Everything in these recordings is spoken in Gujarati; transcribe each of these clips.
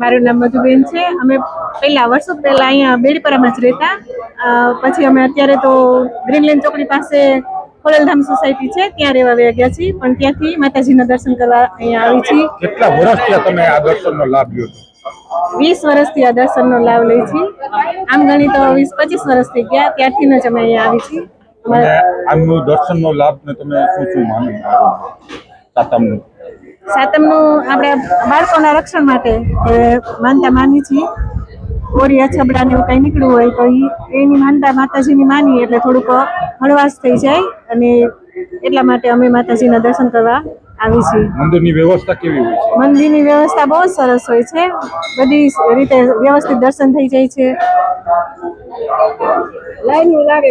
મારું નામ મધુબેન છે. અમે પહેલા વર્ષો પહેલા અહીંયા બેડીપરામાં જ રહેતા. પછી અમે અત્યારે તો ગ્રીનલેન્ડ ચોકડી પાસે ખોડલધામ સોસાયટી છે. ત્યાં રહેવા વયા ગયા છીએ. પણ ત્યાંથી માતાજીના દર્શન કરવા અહીંયા આવી છીએ. કેટલા વર્ષ થયા તમે આ દર્શનનો લાભ લ્યો વીસ વર્ષથી આ દર્શનનો લાભ લઈ છીએ. આમ ગણી તો વીસ પચીસ વર્ષથી ગયા. ત્યારથી જ અમે અહીંયા આવી છીએ. આમનો દર્શનનો લાભ ને તમે શું શું માનો સાતમનું. સાતમનું આપણે બાળકોના રક્ષણ માટે માનતા માની છીએ. કોરી અછબડા ને એવું કંઈ નીકળ્યું હોય તો એ એની માનતા માતાજીની માની એટલે થોડુંક હળવાશ થઈ જાય અને એટલા માટે અમે માતાજીના દર્શન કરવા આવી છીએ. મંદિરની વ્યવસ્થા કેવી હોય છે? મંદિરની વ્યવસ્થા બહુ જ સરસ હોય છે. બધી રીતે વ્યવસ્થિત દર્શન થઈ જાય છે. લાઈન લાગે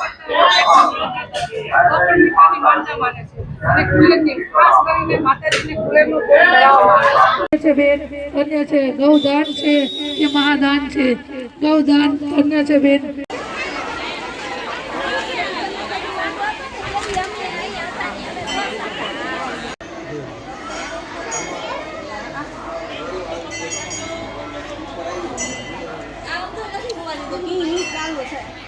છે બેન ધન્ય છે ગૌદાન છે કે મહાદાન છે ગૌદાન ધન્ય ચાલુ છે